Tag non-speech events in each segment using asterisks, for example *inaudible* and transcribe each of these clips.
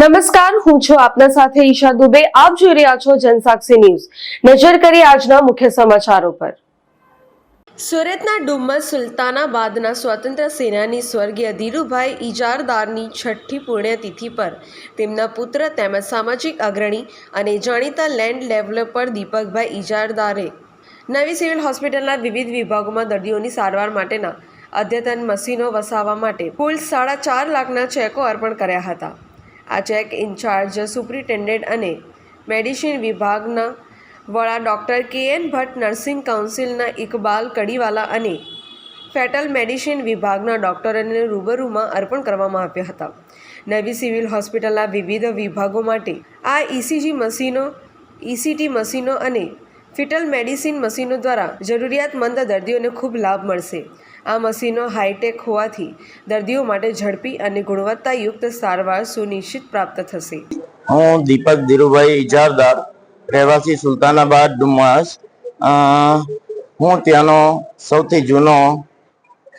નમસ્કાર, હું છું આપના સાથે ઈશા દુબે. આપ જોઈ રહ્યા છો જનસાક્ષી ન્યૂઝ. નજર કરી આજના મુખ્ય સમાચારો પર. સુરતના ડુમ્મસ સુલતાનાબાદના સ્વતંત્ર સેનાની સ્વર્ગીય ધીરુભાઈ ઇજારદારની છઠ્ઠી પુણ્યતિથિ પર તેમના પુત્ર તેમજ સામાજિક અગ્રણી અને જાણીતા લેન્ડ ડેવલપર દીપકભાઈ ઇજારદારે નવી સિવિલ હોસ્પિટલના વિવિધ વિભાગોમાં દર્દીઓની સારવાર માટેના અદ્યતન મશીનો વસાવવા માટે કુલ સાડા ચાર લાખના ચેકો અર્પણ કર્યા હતા. આ ચેક ઇન્ચાર્જ સુપ્રિન્ટેન્ડન્ટ અને મેડિસિન વિભાગના વડા doctor K N Bhatt nursing કાઉન્સિલના Iqbal Kadiwala અને ફેટલ મેડિસિન વિભાગના ડૉક્ટરોને રૂબરૂમાં અર્પણ કરવામાં આવ્યા હતા. નવી સિવિલ હોસ્પિટલના વિવિધ વિભાગો માટે આ ઇસીજી મશીનો, ઇસીટી મશીનો અને ફિટલ મેડિસિન મશીનો દ્વારા જરૂરિયાતમંદ દર્દીઓને ખૂબ લાભ મળશે. આ મશીનો હાઈટેક હોવાથી દર્દીઓ માટે ઝડપી અને ગુણવત્તાયુક્ત સારવાર સુનિશ્ચિત પ્રાપ્ત થશે. હું દીપક ધીરુભાઈ ઇજારદાર, રહેવાસી સુલતાનાબાદ ડુમાસ હું ત્યાંનો સૌથી જૂનો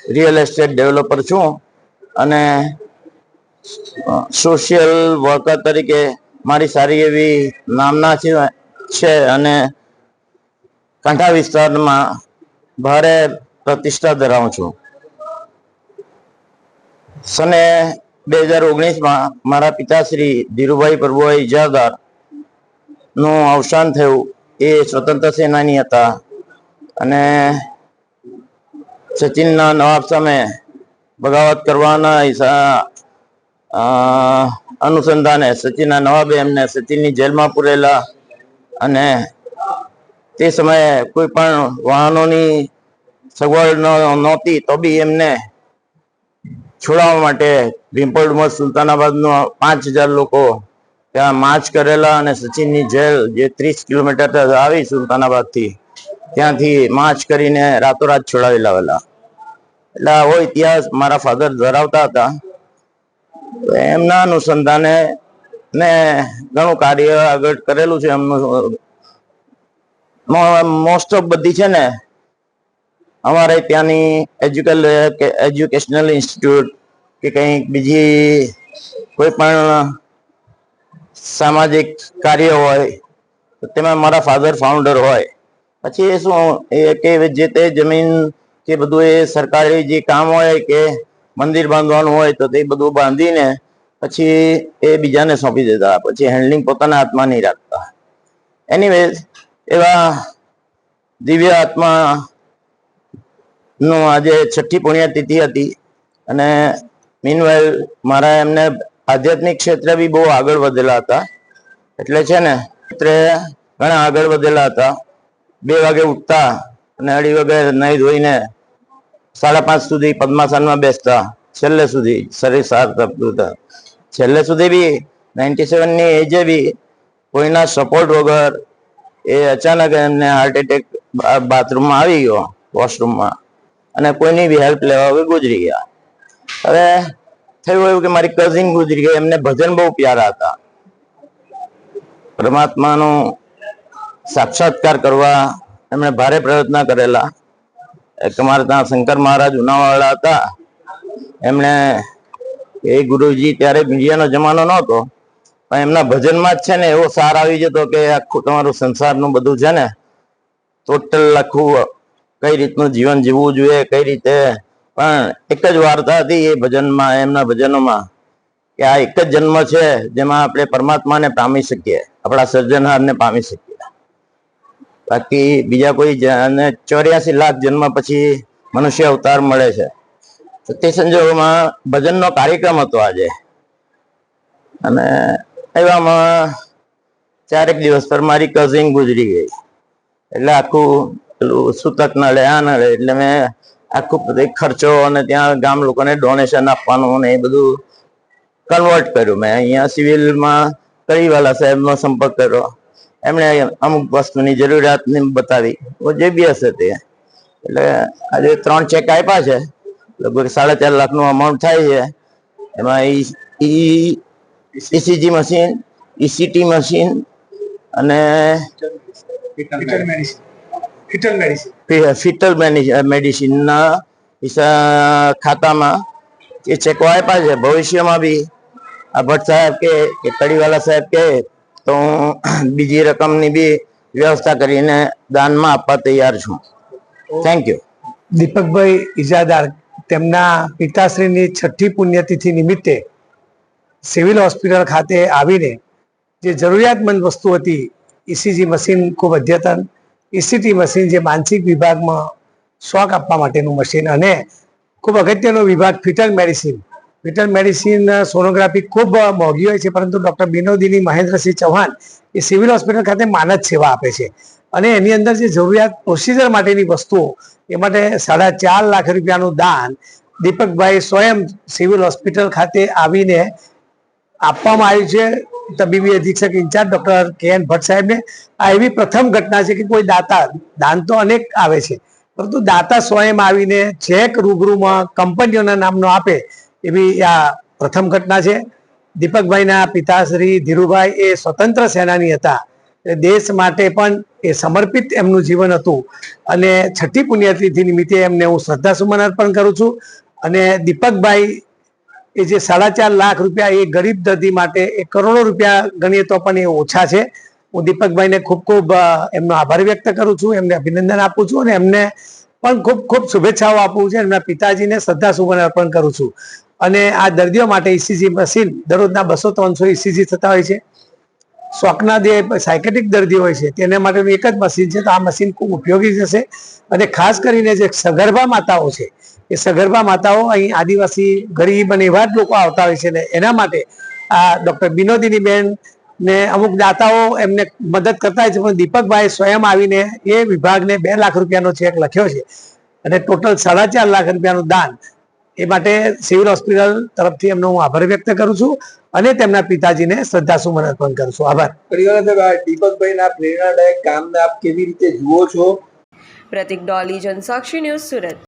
રિયલ એસ્ટેટ ડેવલપર છું અને સોશિયલ વર્કર તરીકે મારી સારી એવી નામના છે અને કાંઠા વિસ્તારમાં ભારે પ્રતિષ્ઠા ધરાવું છું. સને બે હજાર ઓગણીસમાં મારા પિતાશ્રી ધીરુભાઈ પ્રભુભાઈ ઇજારદારનું અવસાન થયું. એ સ્વતંત્ર સેનાની હતા અને સચિનના નવાબ સામે બગાવત કરવાના અનુસંધાને સચિનના નવાબે એમને સચિનની જેલમાં પૂરેલા અને તે સમયે કોઈ પણ વાહનોની સગવડ નહોતી, તો બી એમને છોડાવવા માટે ભીમપોડ સુલતાનાબાદનો પાંચ હજાર લોકો ત્યાં માર્ચ કરેલા અને સચિનની જેલ જે ત્રીસ કિલોમીટર આવી સુલતાનાબાદથી, ત્યાંથી માર્ચ કરીને રાતોરાત છોડાવી લાવેલા એટલે આવો ઇતિહાસ મારા ફાધર ધરાવતા હતા. એમના અનુસંધાને ને ઘણું કાર્ય આગળ કરેલું છે એમનું. મોસ્ટ ઓફ બધી છે ને અમારે ત્યાંની એજ્યુકલ એજ્યુકેશનલ ઇન્સ્ટિટ્યૂટ કે કંઈક બીજી કોઈ પણ સામાજિક કાર્ય હોય, તો તેમાં મારા ફાધર ફાઉન્ડર હોય. પછી એ શું, એ કે જે તે જમીન કે બધું એ સરકારી જે કામ હોય કે મંદિર બાંધવાનું હોય, તો તે બધું બાંધીને પછી એ બીજાને સોંપી દેતા, પછી હેન્ડલિંગ પોતાના હાથમાં નહીં રાખતા. એનીવેઝ એવા દિવ્ય આત્મા નું આજે છઠ્ઠી પુણ્યતિથિ હતી અને મીનવાઇલ મારા એમને આધ્યાત્મિક ક્ષેત્રે બી બહુ આગળ વધેલા હતા. એટલે છે ને, ક્ષેત્રે ઘણા આગળ વધેલા હતા. બે વાગે ઉઠતા અને અઢી વાગે નહીં ધોઈને સાડા પાંચ સુધી પદ્માસનમાં બેસતા. છેલ્લે સુધી શરીર સાર તપતું હતા છેલ્લે સુધી બી નાઇન્ટી સેવનની એજે બી કોઈના સપોર્ટ વગર એ અચાનક એમને હાર્ટ એટેક બાથરૂમમાં આવી ગયો વોશરૂમમાં અને કોઈની બી હેલ્પ લેવા હવે ગુજરી ગયા. હવે થયું એવું કે મારી કઝિન ગુજરી ગઈ, એમને ભજન બહુ પ્યારા હતા. પરમાત્માનો સાક્ષાત્કાર કરવા એમણે ભારે પ્રયત્ન કરેલા. એક અમારે ત્યાં શંકર મહારાજ ઉનાવાળા હતા. એમણે એ ગુરુજી ત્યારે મીડિયાનો જમાનો નહોતો, પણ એમના ભજનમાં જ છે ને એવો સાર આવી જતો કે આખું તમારું સંસારનું બધું છે ને ટોટલ આખું કઈ રીતનું જીવન જીવવું જોઈએ, કઈ રીતે? પણ એક જ વાર્તા હતી એ ભજનમાં, એમના ભજનોમાં કે આ એક જ જન્મ છે જેમાં આપણે પરમાત્માને પામી શકીએ, આપણા સર્જનહારને પામી શકીએ. બાકી બીજા કોઈ અને ચોર્યાસી લાખ જન્મ પછી મનુષ્ય અવતાર મળે છે. તો તે સંજોગોમાં ભજનનો કાર્યક્રમ હતો આજે. અને એવામાં ચારેક દિવસ પર મારી કઝિન ગુજરી ગઈ. એટલે આખું પેલું સૂતક નળે આ નળે એટલે મેં આખું ખર્ચો અને ત્યાં ગામ લોકોને ડોનેશન આપવાનું ને એ બધું કન્વર્ટ કર્યું. મેં અહીંયા સિવિલમાં કરીવાલા સાહેબનો સંપર્ક કર્યો. એમણે અમુક વસ્તુની જરૂરિયાત બતાવી. જે બી હશે તે એટલે આજે ત્રણ ચેક આપ્યા છે. લગભગ સાડા ચાર લાખનું અમાઉન્ટ થાય છે. એમાં E ECG machine ECT machine અને fetal medicine fetal medicine fetal મેડિસિનના ખાતામાં એ ચેકો આપ્યા છે. ભવિષ્યમાં બી આ ભટ્ટ સાહેબ કે કે કડીવાલા સાહેબ કે તો હું *clears throat* બીજી રકમની બી વ્યવસ્થા કરીને દાનમાં આપવા તૈયાર છું. થેન્ક યુ દીપકભાઈ ઇજાદાર તેમના પિતાશ્રીની છઠ્ઠી પુણ્યતિથિ નિમિત્તે સિવિલ હોસ્પિટલ ખાતે આવીને જે જરૂરિયાતમંદ વસ્તુ હતી ઇસીજી મશીન ખૂબ અદ્યતન ઇસીટી મશીન જે માનસિક વિભાગમાં શોખ આપવા માટેનું મશીન અને ખૂબ અગત્યનો વિભાગ fetal medicine fetal medicine sonography ખૂબ મોંઘી હોય છે, પરંતુ ડૉક્ટર બિનોદિની મહેન્દ્રસિંહ ચૌહાણ એ સિવિલ હોસ્પિટલ ખાતે માનદ સેવા આપે છે. અને એની અંદર જે જરૂરિયાત પ્રોસિજર માટેની વસ્તુઓ, એ માટે સાડા ચાર લાખ રૂપિયાનું દાન દીપકભાઈ સ્વયં સિવિલ હોસ્પિટલ ખાતે આવીને આપવામાં આવ્યું છે. તબીબી અધિક્ષક in charge doctor K N Bhatt સાહેબને આ એવી પ્રથમ ઘટના છે કે કોઈ દાતા, દાન તો અનેક આવે છે, પરંતુ દાતા સ્વયં આવીને ચેક રૂબરૂમાં કંપનીઓના નામનો આપે એવી આ પ્રથમ ઘટના છે. દીપકભાઈના પિતાશ્રી ધીરુભાઈ એ સ્વતંત્ર સેનાની હતા. દેશ માટે પણ એ સમર્પિત એમનું જીવન હતું. અને છઠ્ઠી પુણ્યતિથિ નિમિત્તે એમને હું શ્રદ્ધાસુમન અર્પણ કરું છું. અને દીપકભાઈ એ જે સાડા ચાર લાખ રૂપિયા એ ગરીબ દર્દી માટે એ કરોડો રૂપિયા ગણીએ તો પણ એ ઓછા છે. હું દીપકભાઈને ખૂબ ખૂબ એમનો આભાર વ્યક્ત કરું છું, એમને અભિનંદન આપું છું અને એમને પણ ખૂબ ખૂબ શુભેચ્છાઓ આપું છું, એમના પિતાજીને શ્રદ્ધાસુમન અર્પણ કરું છું. અને આ દર્દીઓ માટે ઇસીજી મશીન દરરોજના બસો ત્રણસો ઇસીજી થતા હોય છે. શોખના જે સાયકેટિક દર્દી હોય છે, તેને માટેનું એક જ મશીન છે, તો આ મશીન ખૂબ ઉપયોગી થશે અને ખાસ કરીને જે સગર્ભા માતાઓ છે એ સગર્ભા માતાઓ અહીં આદિવાસી ગરીબ અને એવા જ લોકો આવતા હોય છે ને એના માટે આ ડૉક્ટર બિનોદીની બેન ને અમુક દાતાઓ એમને મદદ કરતા હોય છે પણ દીપકભાઈ સ્વયં આવીને એ વિભાગને બે લાખ રૂપિયાનો ચેક લખ્યો છે અને ટોટલ સાડા ચાર લાખ રૂપિયાનું દાન એ માટે સિવિલ હોસ્પિટલ તરફથી એમનો હું આભાર વ્યક્ત કરું છું અને તેમના પિતાજીને શ્રદ્ધાસુમન અર્પણ કરું છું. આભાર. દીપકભાઈના પ્રેરણાદાયક કામને આપ કેવી રીતે જુઓ છો? પ્રતિક ડોલી જનસાક્ષી ન્યૂઝ સુરત.